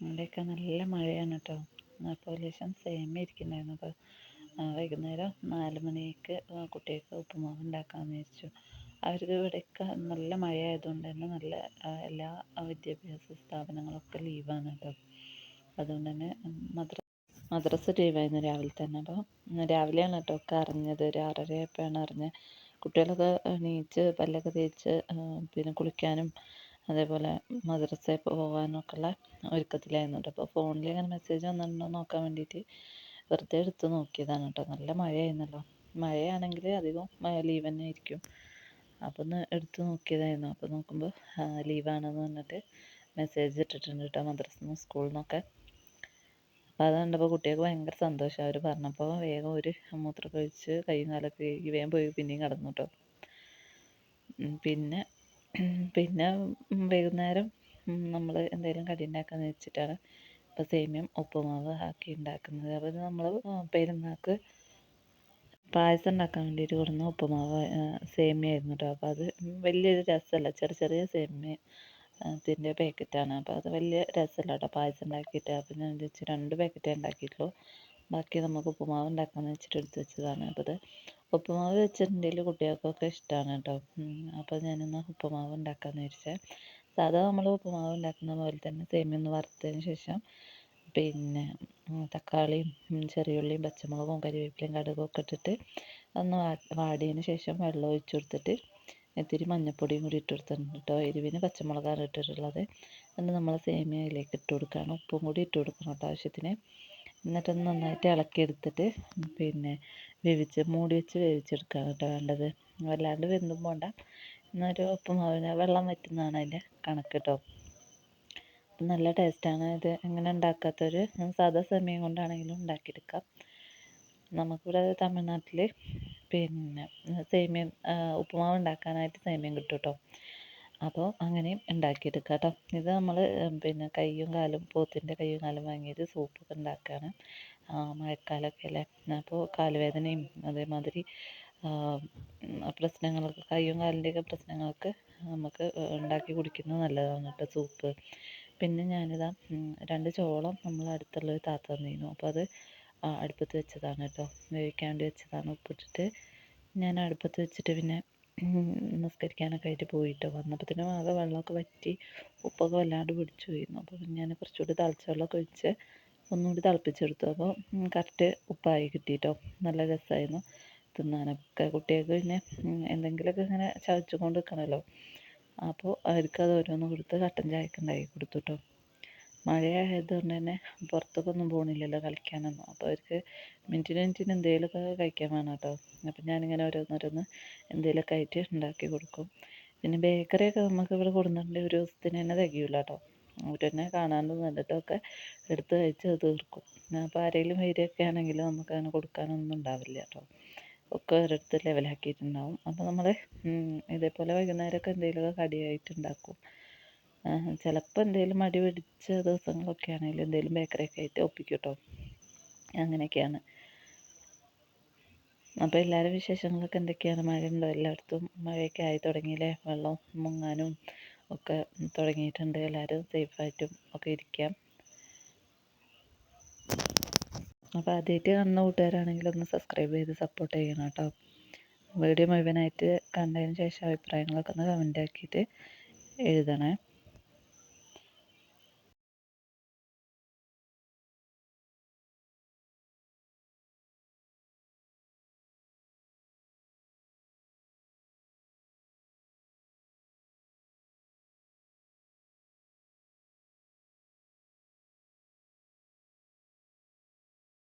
ഇവിടെയൊക്കെ നല്ല മഴയാണ് കേട്ടോ. അപ്പോൾ ലേശം സേമിയ ഇരിക്കുന്നുണ്ടായിരുന്നു. അപ്പോൾ വൈകുന്നേരം നാല് മണിക്ക് കുട്ടികൾക്ക് ഉപ്പുമാവ് ഉണ്ടാക്കാമെന്ന് വിചാരിച്ചു. അവർക്ക് ഇവിടെയൊക്കെ നല്ല മഴ ആയതുകൊണ്ട് തന്നെ നല്ല എല്ലാ വിദ്യാഭ്യാസ സ്ഥാപനങ്ങളൊക്കെ ലീവാണ് കേട്ടോ. അതുകൊണ്ട് തന്നെ മദ്ര മദ്രസ ലീവായിരുന്നു രാവിലെ തന്നെ. അപ്പോൾ രാവിലെയാണ് കേട്ടോ ഒക്കെ അറിഞ്ഞത്. ഒരു ആറര ആയപ്പോഴാണ് അറിഞ്ഞത്. കുട്ടികളൊക്കെ എണീച്ച് പല്ലൊക്കെ തേച്ച് പിന്നെ കുളിക്കാനും അതേപോലെ മദ്രസയിൽ പോകാനൊക്കെയുള്ള ഒരുക്കത്തിലായിരുന്നു കേട്ടോ. അപ്പോൾ ഫോണിൽ ഇങ്ങനെ മെസ്സേജ് വന്നിട്ടുണ്ടോ നോക്കാൻ വേണ്ടിയിട്ട് വെറുതെ എടുത്ത് നോക്കിയതാണ് കേട്ടോ. നല്ല മഴയായിരുന്നല്ലോ. മഴയാണെങ്കിൽ അധികം ലീവ് തന്നെ ആയിരിക്കും. അപ്പോൾ ഒന്ന് എടുത്ത് നോക്കിയതായിരുന്നു. അപ്പോൾ നോക്കുമ്പോൾ ലീവാണെന്ന് പറഞ്ഞിട്ട് മെസ്സേജ് ഇട്ടിട്ടുണ്ട് കേട്ടോ മദ്രസയിൽ നിന്ന് സ്കൂളിൽ നിന്നൊക്കെ അപ്പോൾ അത് കണ്ടപ്പോൾ കുട്ടികൾക്ക് ഭയങ്കര സന്തോഷം. അവർ പറഞ്ഞപ്പോൾ വേഗം ഒരു മൂത്രമൊക്കെ ഒഴിച്ച് കൈയും കാലൊക്കെ കഴുകി വേഗം പോയി. പിന്നെയും കിടന്നു കേട്ടോ. പിന്നെ പിന്നെ വൈകുന്നേരം നമ്മൾ എന്തെങ്കിലും കടി ഉണ്ടാക്കാന്ന് വെച്ചിട്ടാണ് ഇപ്പോൾ സേമിയം ഉപ്പുമാവ് ആക്കി ഉണ്ടാക്കുന്നത്. അപ്പോൾ ഇത് നമ്മൾ പെരുന്നാൾക്ക് പായസം ഉണ്ടാക്കാൻ വേണ്ടിയിട്ട് കൊടുന്ന ഉപ്പുമാവ് സേമിയ ആയിരുന്നു കേട്ടോ. അപ്പോൾ അത് വലിയൊരു രസമല്ല. ചെറിയ ചെറിയ സേമിയ ത്തിന്റെ പാക്കറ്റാണ്. അപ്പോൾ അത് വലിയ രസമല്ല കേട്ടോ പായസം ഉണ്ടാക്കിയിട്ട്. അപ്പോൾ ഞാൻ വിചാരിച്ചു രണ്ട് പാക്കറ്റേ ഉണ്ടാക്കിയിട്ടുള്ളൂ. ബാക്കി നമുക്ക് ഉപ്പുമാവ് ഉണ്ടാക്കാമെന്ന് വെച്ചിട്ട് എടുത്ത് വെച്ചതാണ്. അപ്പോൾ ഇത് ഉപ്പുമാവ് വെച്ചിട്ടുണ്ടെങ്കിൽ കുട്ടികൾക്കൊക്കെ ഇഷ്ടമാണ് കേട്ടോ. അപ്പോൾ ഞാനിന്ന് ഉപ്പുമാവ് ഉണ്ടാക്കാമെന്ന് വിചാരിച്ചത് സാധാ നമ്മൾ ഉപ്പുമാവ് ഉണ്ടാക്കുന്ന പോലെ തന്നെ സേമിയ ഒന്ന് വറുത്തതിന് ശേഷം പിന്നെ തക്കാളിയും ചെറിയ ചെറിയുള്ളിയും പച്ചമുളകും കരിവേപ്പിലയും കടുകും ഒക്കെ ഇട്ടിട്ട് ഒന്ന് വാടിയതിന് ശേഷം വെള്ളം ഒഴിച്ച് കൊടുത്തിട്ട് ഇത്തിരി മഞ്ഞൾപ്പൊടിയും കൂടി ഇട്ട് കൊടുത്തിട്ടുണ്ട് കേട്ടോ. എരിവിന് പച്ചമുളകാണ് ഇട്ടിട്ടുള്ളത്. എന്നിട്ട് നമ്മൾ സേമിയ അതിലേക്ക് ഇട്ട് കൊടുക്കുകയാണ്. ഉപ്പും കൂടി ഇട്ട് കൊടുക്കണം കേട്ടോ ആവശ്യത്തിന്. എന്നിട്ടൊന്ന് നന്നായിട്ട് ഇളക്കിയെടുത്തിട്ട് പിന്നെ വേവിച്ച് മൂടി വെച്ച് വേവിച്ചെടുക്കുകയാണ് കേട്ടോ വേണ്ടത്. വല്ലാണ്ട് വെന്തും പോണ്ട. എന്നൊരു ഉപ്പുമാവിന് വെള്ളം വറ്റുന്നതാണ് അതിന്റെ കണക്ക് കേട്ടോ നല്ല ടേസ്റ്റാണ്. ഇത് എങ്ങനെ ഉണ്ടാക്കാത്തൊരു സാധാ സമയം കൊണ്ടാണെങ്കിലും ഉണ്ടാക്കിയെടുക്കാം. നമുക്കിവിടെ തമിഴ്നാട്ടിൽ പിന്നെ സേമിയം ഉപ്പുമാവ് ഉണ്ടാക്കാനായിട്ട് സേമിയം കിട്ടും കേട്ടോ അപ്പോൾ അങ്ങനെയും ഉണ്ടാക്കിയെടുക്കാം കേട്ടോ ഇത് നമ്മൾ പിന്നെ കയ്യും കാലും പോത്തിന്റെ കയ്യും കാലും വാങ്ങിയത് സൂപ്പൊക്കെ ഉണ്ടാക്കുകയാണ് മഴക്കാലമൊക്കെ അല്ലേ? അപ്പോൾ കാലുവേദനയും അതേമാതിരി ഉം, കയ്യും കാലിന്റെയൊക്കെ പ്രശ്നങ്ങൾക്ക് നമുക്ക് ഉണ്ടാക്കി കുടിക്കുന്നത് നല്ലതാണ് കേട്ടോ സൂപ്പ് പിന്നെ ഞാനിതാ രണ്ട് ചോളം നമ്മൾ അടുത്തുള്ളൊരു താത്ത തന്നിരുന്നു. അപ്പോൾ അത് അടുപ്പത്ത് വെച്ചതാണ് കേട്ടോ. വേവിക്കാൻ വേണ്ടി വെച്ചതാണ് ഉപ്പിട്ടിട്ട്. ഞാൻ അടുപ്പത്ത് വെച്ചിട്ട് പിന്നെ നിസ്കരിക്കാനൊക്കെ ആയിട്ട് പോയിട്ട്. വന്നപ്പോഴത്തേനും ആകെ വെള്ളമൊക്കെ വറ്റി ഉപ്പൊക്കെ വല്ലാണ്ട് പിടിച്ചു പോയിരുന്നു. അപ്പോൾ ഞാൻ കുറച്ചുകൂടി തിളച്ച വെള്ളമൊക്കെ ഒഴിച്ച് ഒന്നുകൂടി തിളപ്പിച്ചെടുത്തു. അപ്പോൾ കറക്റ്റ് ഉപ്പായി കിട്ടിയിട്ടോ നല്ല രസമായിരുന്നു. തിന്നാനൊക്കെ കുട്ടികൾക്ക് പിന്നെ എന്തെങ്കിലുമൊക്കെ ഇങ്ങനെ ചവച്ചുകൊണ്ട് നിൽക്കണമല്ലോ അപ്പോൾ അവർക്ക് അത് ഓരോന്ന് കൊടുത്ത് കട്ടൻ ചായക്ക് ഉണ്ടാക്കി കൊടുത്തു കേട്ടോ മഴയായതുകൊണ്ട് തന്നെ പുറത്തേക്കൊന്നും പോകണില്ലല്ലോ കളിക്കാനൊന്നും. അപ്പോൾ അവർക്ക് മിനിറ്റിന് മിനിറ്റിന് എന്തെങ്കിലുമൊക്കെ കഴിക്കാൻ വേണം കേട്ടോ. അപ്പം ഞാനിങ്ങനെ ഓരോന്നോരോന്ന് എന്തെങ്കിലുമൊക്കെ ആയിട്ട് ഉണ്ടാക്കി കൊടുക്കും. പിന്നെ ബേക്കറിയൊക്കെ നമുക്ക് ഇവിടെ കൊടുക്കുന്നുണ്ടെങ്കിൽ ഒരു ദിവസത്തിന് തന്നെ തികയില്ല കേട്ടോ. അവർ തന്നെ കാണാണ്ട് നിന്നിട്ടൊക്കെ എടുത്ത് കഴിച്ച് അത് തീർക്കും. അപ്പോൾ ആരെങ്കിലും വരികയൊക്കെ ആണെങ്കിൽ നമുക്ക് അങ്ങനെ കൊടുക്കാനൊന്നും ഉണ്ടാവില്ല കേട്ടോ. ഒക്കെ ഒരിടത്ത് ലെവലാക്കിയിട്ടുണ്ടാവും അപ്പോൾ നമ്മൾ ഇതേപോലെ വൈകുന്നേരമൊക്കെ എന്തെങ്കിലുമൊക്കെ കടിയായിട്ട് ഉണ്ടാക്കും. ചിലപ്പോൾ എന്തെങ്കിലും മടി പിടിച്ച ദിവസങ്ങളൊക്കെ ആണെങ്കിൽ എന്തെങ്കിലും ബേക്കറിയൊക്കെ ആയിട്ട് ഒപ്പിക്കും കേട്ടോ അങ്ങനെയൊക്കെയാണ്. അപ്പോൾ എല്ലാവരും വിശേഷങ്ങളൊക്കെ എന്തൊക്കെയാണ്? മഴ ഉണ്ടോ എല്ലായിടത്തും? മഴയൊക്കെ ആയി തുടങ്ങിയില്ലേ? വെള്ളം മുങ്ങാനും ഒക്കെ തുടങ്ങിയിട്ടുണ്ട്. എല്ലാവരും സേഫായിട്ടും ഒക്കെ ഇരിക്കാം. അപ്പോൾ ആദ്യമായിട്ട് കാണുന്ന കൂട്ടുകാരാണെങ്കിൽ ഒന്ന് സബ്സ്ക്രൈബ് ചെയ്ത് സപ്പോർട്ട് ചെയ്യണം കേട്ടോ. വീഡിയോ മുഴുവനായിട്ട് കണ്ടതിന് ശേഷം അഭിപ്രായങ്ങളൊക്കെ ഒന്ന് കമന്റ് ആക്കിയിട്ട് എഴുതണേ.